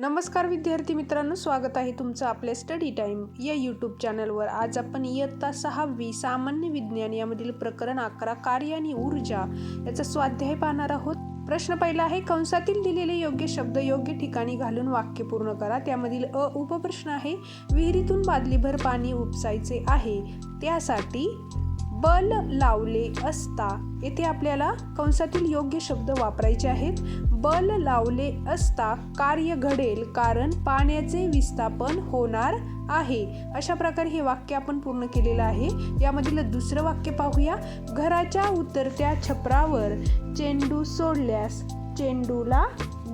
नमस्कार विद्यार्थी मित्रांनो स्वागत आहे तुमचं आपल्या स्टडी टाईम या यूट्यूब चॅनलवर आज आपण इयत्ता सहावी सामान्य विज्ञान यामधील प्रकरण अकरा कार्य आणि ऊर्जा याचा स्वाध्याय पाहणार आहोत. प्रश्न पहिला आहे कंसातील दिलेले योग्य शब्द योग्य ठिकाणी घालून वाक्य पूर्ण करा. त्यामधील अ उपप्रश्न आहे विहिरीतून बादलीभर पाणी उपसायचे आहे. त्यासाठी बल लावले असता येथे आपल्याला कंसातील योग्य शब्द वापरायचे आहेत. बल लावले असता कार्य घडेल कारण पाण्याचे विस्थापन होणार आहे. अशा प्रकारे हे वाक्य आपण पूर्ण केलेलं आहे. यामधील दुसरं वाक्य पाहूया. घराच्या उतरत्या छपरावर चेंडू सोडल्यास चेंडूला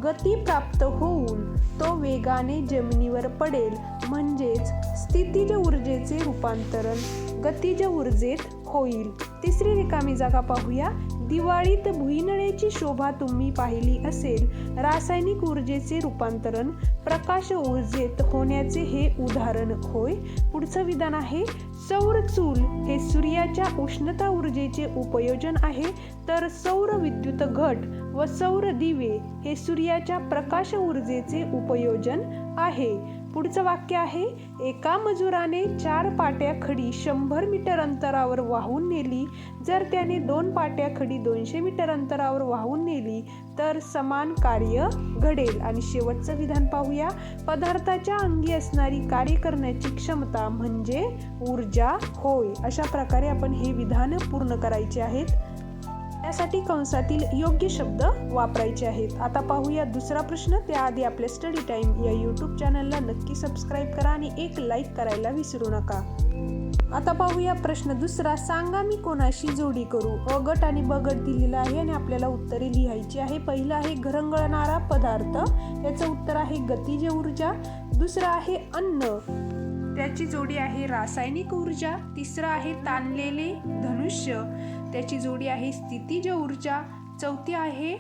गती प्राप्त होऊन तो वेगाने जमिनीवर पडेल. म्हणजेच स्थितीज ऊर्जेचे रूपांतरण गतिज ऊर्जेत होईल. तिसरी रिकामी जागा पाहूया. दिवाळीत भुईनळेची शोभा तुम्ही पाहिली असेल. रासायनिक ऊर्जेचे रूपांतरण प्रकाश ऊर्जेत होण्याचे हे उदाहरण होय. पुढचं विधान आहे. सौर चूल हे सूर्याच्या उष्णता ऊर्जेचे उपयोजन आहे. तर सौर विद्युत घट व सौर दिवे हे सूर्याच्या प्रकाश ऊर्जेचे उपयोजन आहे. पुढचं वाक्य आहे एका मजुराने चार पाट्या खडी शंभर मीटर अंतरावर वाहून नेली. जर त्याने दोन पाट्या खडी दोनशे मीटर अंतरावर वाहून नेली तर समान कार्य घडेल. आणि शेवटचं विधान पाहूया. पदार्थाच्या अंगी असणारी कार्य करण्याची क्षमता म्हणजे ऊर्जा. होय अशा प्रकारे आपण हे विधान पूर्ण करायचे आहेत. त्यासाठी कंसातील योग्य शब्द वापरायचे आहेत. आता पाहूया दुसरा प्रश्न. त्याआधी आपल्या स्टडी टाइम या यूट्यूब चॅनलला नक्की सबस्क्राईब करा आणि एक लाईक करायला विसरू नका. आता पाहूया प्रश्न दुसरा. सांगा मी कोणाशी जोडी करू? अ गट आणि ब गट दिलेला आहे आणि आपल्याला उत्तरे लिहायची आहे. पहिलं आहे घरंगळणारा पदार्थ. याचं उत्तर आहे गतिज ऊर्जा. दुसरं आहे अन्न. त्याची जोडी आहे रासायनिक ऊर्जा तिसरं आहे ताणलेले धनुष्य. त्याची जोडी आहे स्थितीज ऊर्जा चौथी आहे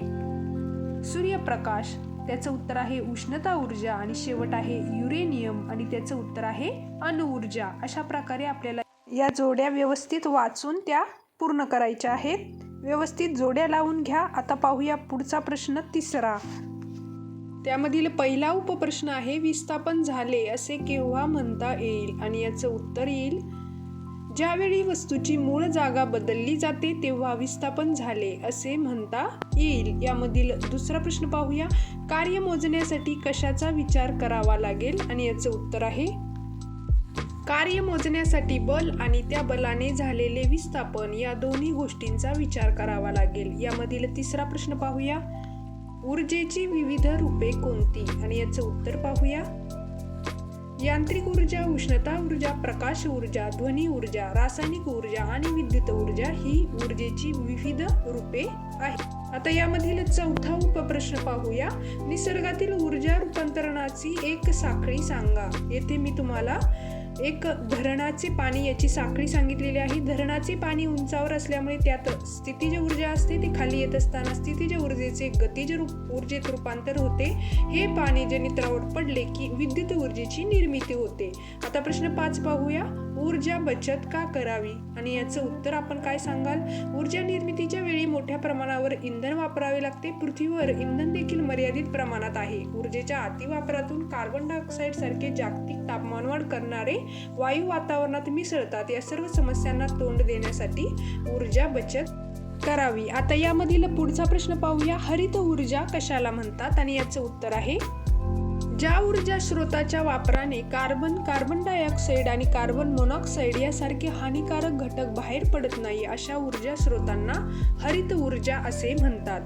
सूर्यप्रकाश. त्याचं उत्तर आहे उष्णता ऊर्जा आणि शेवट आहे युरेनियम आणि त्याचं उत्तर आहे अणुऊर्जा अशा प्रकारे आपल्याला या जोड्या व्यवस्थित वाचून त्या पूर्ण करायच्या आहेत. व्यवस्थित जोड्या लावून घ्या. आता पाहूया पुढचा प्रश्न तिसरा. त्यामधील पहिला उपप्रश्न आहे विस्थापन झाले असे केव्हा म्हणता येईल? आणि याचं उत्तर येईल ज्यावेळी वस्तूची मूळ जागा बदलली जाते तेव्हा विस्थापन झाले असे म्हणता येईल. यामधील दुसरा प्रश्न पाहूया. कार्य मोजण्यासाठी कशाचा विचार करावा लागेल? आणि याचं उत्तर आहे कार्य मोजण्यासाठी बल आणि त्या बलाने झालेले विस्थापन या दोन्ही गोष्टींचा विचार करावा लागेल. यामधील तिसरा प्रश्न पाहूया. ऊर्जेची विविध रूपे कोणती? आणि याचं उत्तर पाहूया. यांत्रिक ऊर्जा उष्णता ऊर्जा प्रकाश ऊर्जा ध्वनी ऊर्जा रासायनिक ऊर्जा आणि विद्युत ऊर्जा ही ऊर्जेची विविध रूपे आहेत. आता यामधील चौथा उपप्रश्न पाहूया. निसर्गातील ऊर्जा रूपांतरणाची एक साखळी सांगा. येथे मी तुम्हाला एक धरणाचे पाणी याची साखळी सांगितलेली आहे. धरणाचे पाणी उंचावर असल्यामुळे त्यात स्थितीज ऊर्जा असते ती खाली येत असताना स्थितीज ऊर्जेचे गतिज रूप ऊर्जेत रूपांतर होते. हे पाणी जनित्रावर पडले की विद्युत ऊर्जेची निर्मिती होते. आता प्रश्न पाच पाहूया. ऊर्जा बचत का करावी? आणि याचं उत्तर आपण काय सांगाल? ऊर्जा निर्मितीच्या वेळी मोठ्या प्रमाणावर इंधन वापरावे लागते. पृथ्वीवर इंधन देखील मर्यादित प्रमाणात आहे. ऊर्जेच्या अतिवापरातून कार्बन डायऑक्साईड सारखे जागतिक तापमानवाढ करणारे वायू वातावरणात मिसळतात. या सर्व समस्यांना तोंड देण्यासाठी ऊर्जा बचत करावी. आता यामधील पुढचा प्रश्न पाहूया. हरित ऊर्जा कशाला म्हणतात? आणि याचं उत्तर आहे ज्या ऊर्जा स्रोताच्या वापराने कार्बन कार्बन डायऑक्साईड आणि कार्बन मोनॉक्साईड यासारखे हानिकारक घटक बाहेर पडत नाही अशा ऊर्जा स्रोतांना हरित ऊर्जा असे म्हणतात.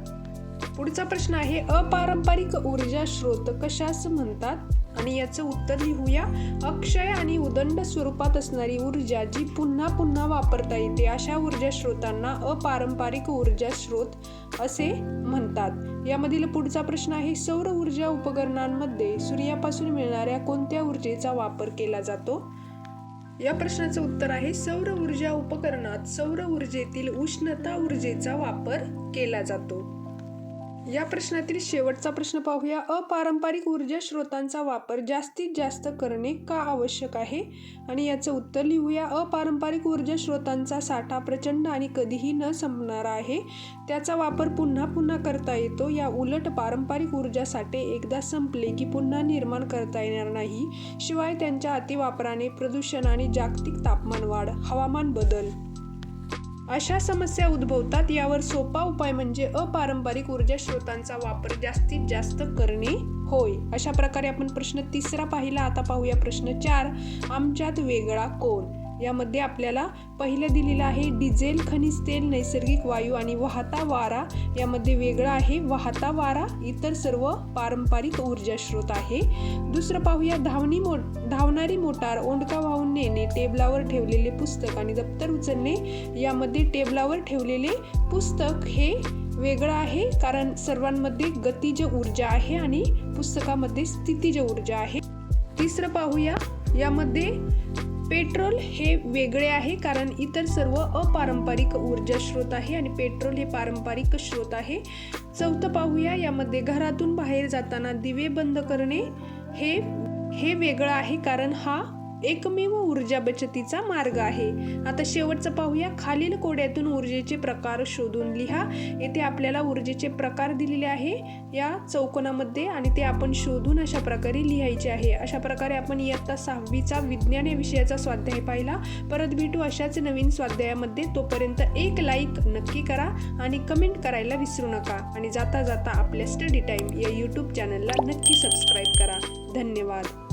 पुढचा प्रश्न आहे अपारंपरिक ऊर्जा स्रोत कशास म्हणतात? आणि याचं उत्तर लिहूया. अक्षय आणि उदंड स्वरूपात असणारी ऊर्जा जी पुन्हा पुन्हा वापरता येते अशा ऊर्जा स्रोतांना अपारंपरिक ऊर्जा स्रोत असे म्हणतात. यामधील पुढचा प्रश्न आहे सौर ऊर्जा उपकरणांमध्ये सूर्यापासून मिळणाऱ्या कोणत्या ऊर्जेचा वापर केला जातो? या प्रश्नाचं उत्तर आहे सौर ऊर्जा उपकरणात सौर ऊर्जेतील उष्णता ऊर्जेचा वापर केला जातो. या प्रश्नातील शेवटचा प्रश्न पाहूया. अपारंपरिक ऊर्जा स्रोतांचा वापर जास्तीत जास्त करणे का आवश्यक आहे? आणि याचं उत्तर लिहूया. अपारंपरिक ऊर्जा स्रोतांचा साठा प्रचंड आणि कधीही न संपणारा आहे. त्याचा वापर पुन्हा पुन्हा करता येतो. या उलट पारंपरिक ऊर्जा साठे एकदा संपले की पुन्हा निर्माण करता येणार नाही. शिवाय त्यांच्या अतिवापराने प्रदूषण आणि जागतिक तापमान वाढ हवामान बदल. अशा समस्या उद्भवतात. यावर सोपा उपाय म्हणजे अपारंपरिक ऊर्जा स्रोतांचा वापर जास्तीत जास्त करणे होय. अशा प्रकारे आपण प्रश्न तिसरा पाहिला. आता पाहूया प्रश्न चार. आमच्यात वेगळा कोण? यामध्ये आपल्याला पहिलं दिलेलं आहे डिझेल खनिज तेल नैसर्गिक वायू आणि वाहता वारा. यामध्ये वेगळा आहे वाहता वारा इतर सर्व पारंपरिक ऊर्जा स्रोत आहे. दुसरं पाहूया धावणी मो धावणारी मोटार ओंडका वाहून नेणे टेबलावर ठेवलेले पुस्तक आणि दप्तर उचलणे. यामध्ये टेबलावर ठेवलेले पुस्तक हे वेगळं आहे कारण सर्वांमध्ये गतिज ऊर्जा आहे आणि पुस्तकामध्ये स्थितीज ऊर्जा आहे. तिसरं पाहूया यामध्ये पेट्रोल हे वेगळे आहे कारण इतर सर्व अपारंपरिक ऊर्जा स्रोत आहे आणि पेट्रोल हे पारंपरिक स्रोत आहे. चौथं पाहूया यामध्ये घरातून बाहेर जाताना दिवे बंद करणे हे हे वेगळं आहे कारण हा एकमेव ऊर्जा बचतीचा मार्ग आहे. आता शेवटचं पाहूया. खालील कोड्यातून ऊर्जेचे प्रकार शोधून लिहा. येथे आपल्याला ऊर्जेचे प्रकार दिलेले आहे. या चौकोनामध्ये आणि ते आपण शोधून अशा प्रकारे लिहायचे आहे. अशा प्रकारे आपण इयत्ता सहावीचा विज्ञान या विषयाचा स्वाध्याय पाहिला. परत भेटू अशाच नवीन स्वाध्यायामध्ये. तोपर्यंत एक लाईक नक्की करा आणि कमेंट करायला विसरू नका. आणि जाता जाता आपल्या स्टडी टाईम या यूट्यूब चॅनलला नक्की सबस्क्राईब करा. धन्यवाद.